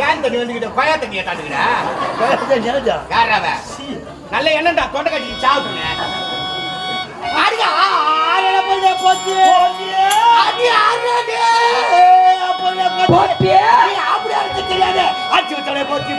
ஏன் தண்ணி வந்துக்கிட்ட கொயா தண்ணி ஏட்டாந்துக்கிட்ட யார் அவ நல்ல எண்ணம்டா தொண்டை கட்டி போய் போச்சு போச்சு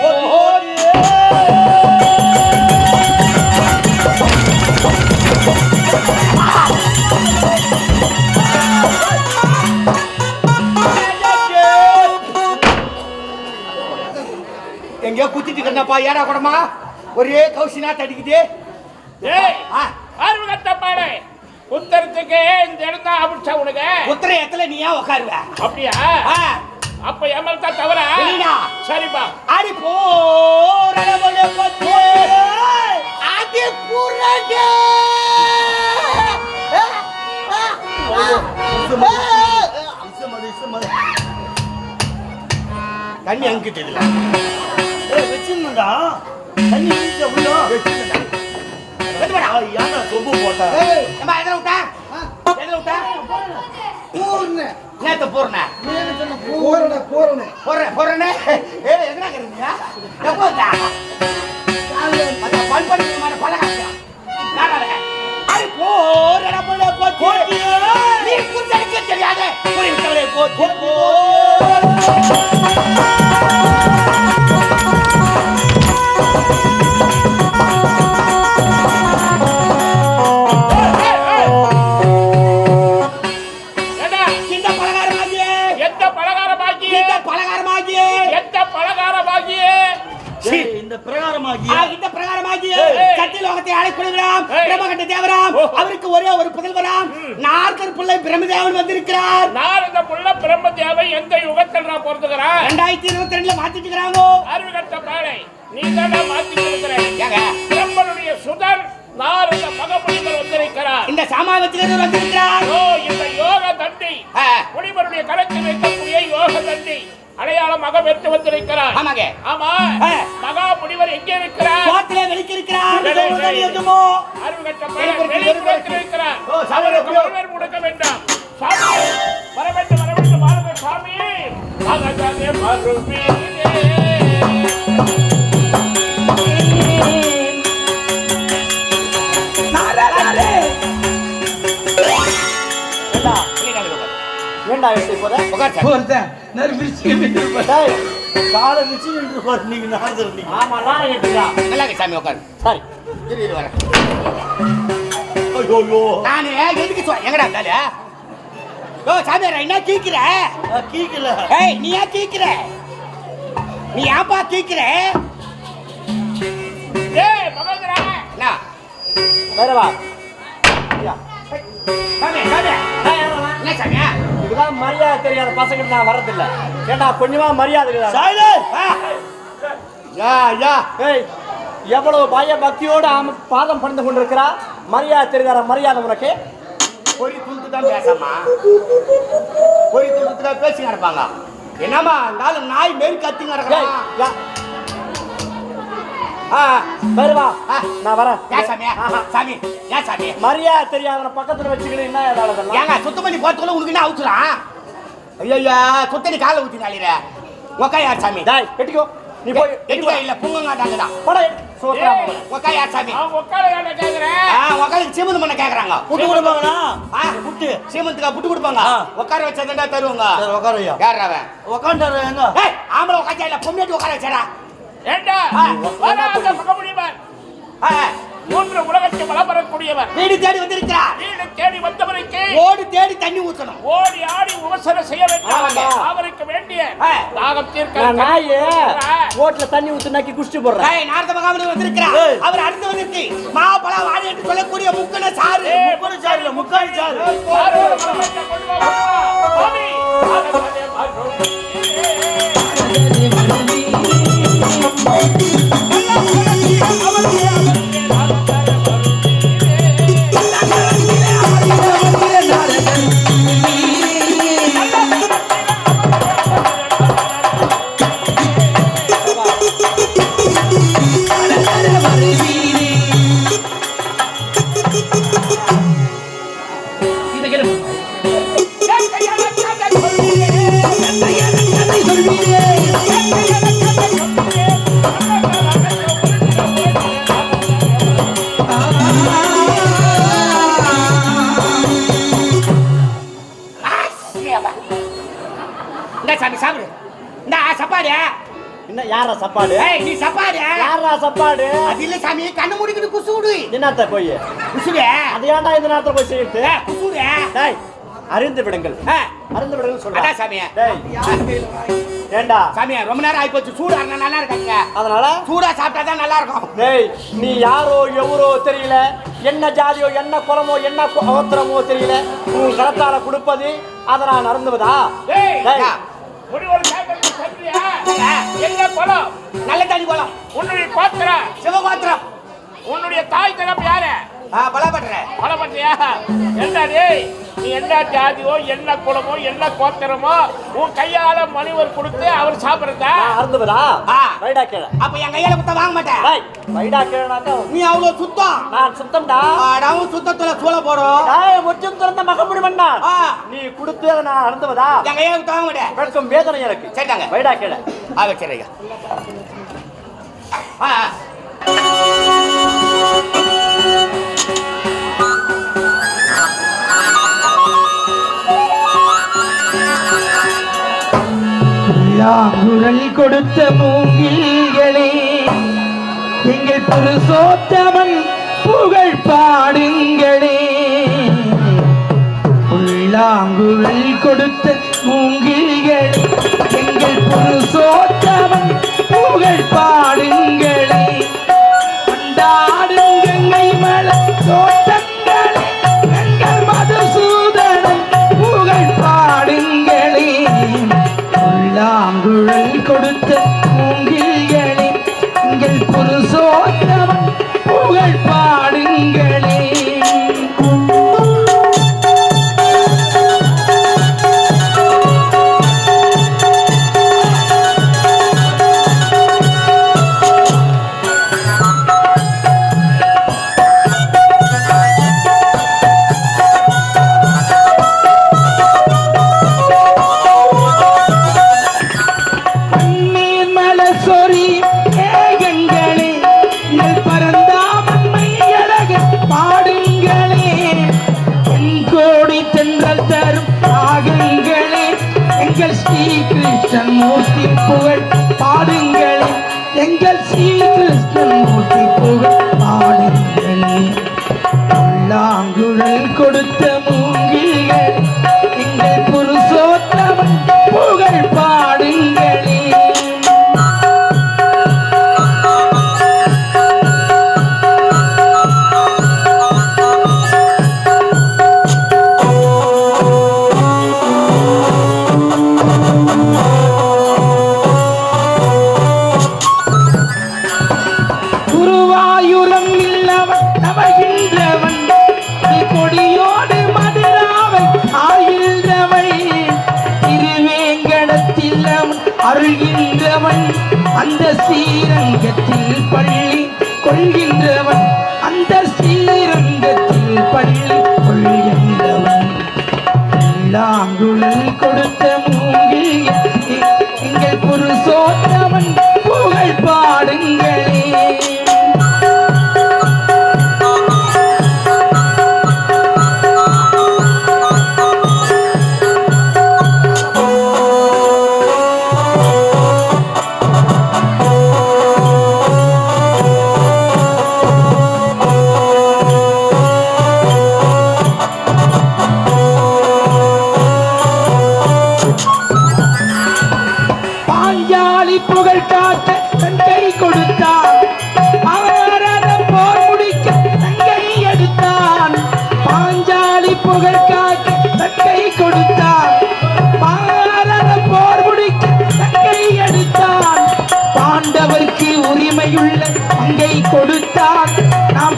இருக்கேன்ப்பா ஏடா கூடமா ஒரே கௌசினா தடிக்குது ஆர்வகத்தப்பாடு உத்தரத்துக்கு இந்த இடம் தான் அபிச்சா உனக்கு? உத்தர இடத்துல நீ ஏன் உட்காருவ அப்படியா? ஆ, அப்ப எம்எல் தான் தவற. சரிப்பா. அடி அடி புரடு தண்ணி அங்கிட்டு இதுல. வச்சிருந்தா தண்ணி உள்ள. ஏன்டா போட்ட விட்ட? எதுல விட்ட? நேத்து பூரண. போடுறேன், போடுறேனே. ஏய், எங்கடா இருக்கிறீங்க? எப்போ வந்தா? அந்த பல்? அடி போறடா போல போச்சு. நீ குத்தடிக்க தெரியாது. போச்சு, இந்த பிரகாரமாகி ஆ, இந்த பிரகாரமாகிய. சத்திய லோகத்தை ஆளைக்கொள்கிறாம் ஏய். பிரம்மகண்ட தேவராம். அவருக்கு ஒரே ஒரு புதல்வராம். நாற்கர் பிள்ளை பிரம்மதேவன் வந்திருக்கிறார். இந்த புள்ள பிரம்ம தேவை எந்த யுகத்தில் நான் பொறுத்துக்கிறேன் ரெண்டாயிரத்தி இருபத்தி ரெண்டுல மாத்திட்டு இருக்கிறாங்க ஆர்வகத்தப்பாடை நீ தான் மாத்தி கொடுக்கிறேன் ஏங்க. பிரம்மனுடைய சுதன் நான் இந்த மகமுனிவர் வந்திருக்கிறார். இந்த வச்சுக்கிறது வந்திருக்கிறார். ஓ இந்த யோக தண்டி முனிவருடைய கரத்தில் வைக்கக்கூடிய யோக தண்டி அடையாளமாக பெற்று வந்திருக்கிறார். ஆமாங்க. ஆமா. மகா முனிவர் எங்கே இருக்கிறார்? கோத்திலே வெளிக்கு இருக்கிறார்? அருள்கட்ட வெளிப்புறத்தில், வெளிப்புறத்தில் இருக்கிறார் அவருக்கு முடக்க வேண்டாம். சாமி வர வேண்டும் வர வேண்டும் சாமி. மகதாதே ஏண்டா எப்படி போற. போறேன் நான் விரிச்சு டேய் காலை விரிச்சு நின்று போற நீங்க நாதர் நீங்க ஆமா நான் கேட்டுடா நல்லா இருக்கு சாமி உட்காரு. சரி. இரு இரு வரேன். ஐயோ நானு எதுக்கு சொல் எங்கடா இருந்தாலு? ஓ சாமியாரா என்ன கீக்கிற? கீக்கல. ஏய் நீ ஏன் கீக்கிற? நீ ஏன்பா கீக்கிற? ஏய் மகேந்திரா. என்ன? வேற வா. சாமி சாமி. என்ன இதுதான் மரியாதை தெரியாத பசங்க நான் வரதில்ல ஏண்டா கொஞ்சமா மரியாதை யா யா. ஏய் எவ்வளவு பய பக்தியோடு ஆம பாதம் பணிந்து கொண்டிருக்கிறா? மரியாதை தெரியாத மரியாதை உனக்கு? பொறி துண்டு தான் பேசாமா? பொறி துண்டு தான் பேசி நடப்பாங்க என்னம்மா இருந்தாலும் நாய் மாரி கத்தி ஏய், நடக்கலாம் யா. ஆ, வேறு வா. ஆ. நான் வரேன். ஏன் ஆஹா. சாமி ஏன் சாமி. மரியாதை தெரியாதவன பக்கத்துல வச்சுக்கிட்டு என்ன ஏதாவது இதெல்லாம்? ஏங்க சுத்தம் பண்ணி போறதுக்குள்ள உனக்கு என்ன அவுத்துறான் ஐயா சுத்தனி காலை ஊத்தி நாளிர உக்கா யார் சாமி? டேய் கெட்டிக்கோ நீ போய் எட்டுக்கா இல்ல புங்கங்காட்டாங்கதான். போடா சோத்ரா யார் சாமி? உட்கார என்ன கேக்குறேன் ஆ சீமந்து பண்ண கேக்குறாங்க. புட்டு கொடுப்பாங்களா ஆ புட்டு சீமந்துக்கா புட்டு கொடுப்பாங்க. உட்கார வச்சா தருவாங்க. சரி உட்காரு ஐயா. யார் அவன் உட்காந்துட்டாரு எங்க? ஏய் ஆம்பளை உட்காந்து இல்ல பொம்மையாட்டி உட்கார வச்சடா? மூன்று உலகத்தை வளப்படக்கூடியவர் வீடு தேடி வந்திருக்கிறார் வீடு தேடி வந்தவருக்கு ஓடு தேடி தண்ணி ஊத்தணும். ஓடி ஆடி உபசரம் செய்ய வேண்டும். அவருக்கு வேண்டிய. தாகம் தீர்க்க நாயே. ஓட்டுல தண்ணி ஊத்து நக்கி குடிச்சிட்டு போடுறேன் நாரத மகாமணி வந்திருக்கிறார். அவர் அடுத்து வந்திருக்கு. மாப்பழம் வாழை என்று சொல்லக்கூடிய முக்கன சாறு. சாரு இல்ல முக்கால் சாப்பாடு? ஏய் நீ சப்பாடு? யாரா சாப்பாடு? அது இல்ல சாமி கண்ணு மூடிக்கிட்டு குசு விடு என்னத்த போய்? குசுடு அது ஏன்டா இந்த நேரத்துல போய் செய்யிட்டு குசுடு டேய் அறிந்து விடுங்கள். அறிந்து விடுங்கள் சொல்றா. அதான் சாமி டேய் ஏண்டா? சாமி ரொம்ப நேரம் ஆயிப்போச்சு. சூடா இருந்தா நல்லா இருக்காங்க. அதனால? சூடா சாப்பிட்டா தான் நல்லா இருக்கும். டேய் நீ யாரோ எவரோ தெரியல. என்ன ஜாதியோ என்ன குலமோ என்ன அவத்திரமோ தெரியல. உன் கரத்தால கொடுப்பது அதை நான் நடந்துவதா டேய், என்ன குலம் நல்ல தண்ணி உன்னுடைய பாத்திரம். சிவபாத்திரம் உன்னுடைய தாய் தகப்பு யாரு? பலப்படுற கொலை பண்றியா? என்ன டேய் நீ என்ன ஜாதியோ என்ன குலமோ என்ன கோத்திரமோ உன் கையால மணிவர் கொடுத்து அவர் சாப்பிடுறதா? அருந்துவதா. வைடா கீழே. அப்ப என் கையில குத்த வாங்க மாட்டேன். டேய் வைடா கீழனாக்கா நீ அவ்வளவு சுத்தம். நான் சுத்தம்டா. அடவும் சுத்தத்துல சூழ போடும் டேய் முற்றும் திறந்த மகமுடி ஆ. நீ கொடுத்து அதை நான் அருந்துவதா என் கையில குத்த வாங்க மாட்டேன். வெட்கம் வேதனை எனக்கு. சரிதாங்க. வைடா கீழே. ஆ சரிங்க ஆ. குரல் கொடுத்த மூங்கில்களே எங்கள் புருஷோத்தமன் புகழ் பாடுங்களே. உள்ளாங்குழல் கொடுத்த மூங்கில்களே எங்கள் புருஷோத்தமன் புகழ் பாடுங்களே. கொண்டாடுங்கை மலை தோட்டங்களே மூங்கில் மூங்கில்களே எங்கள் புருஷோத்தமன் மூர்த்தி புகழ் அந்த ஸ்ரீரங்கத்தில் பள்ளி கொள்கின்றவன். அந்த ஸ்ரீரங்கத்தில் பள்ளி கொள்கின்றவன். எல்லாங்குழல் கொடுத்த மூங்கில்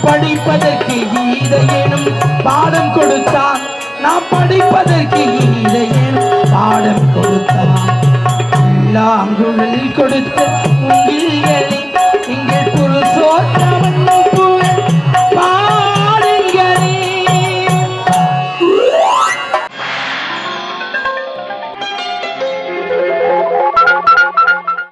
படிப்பதற்கு கீதை எனும் பாடம் கொடுத்தார். நாம் படிப்பதற்கு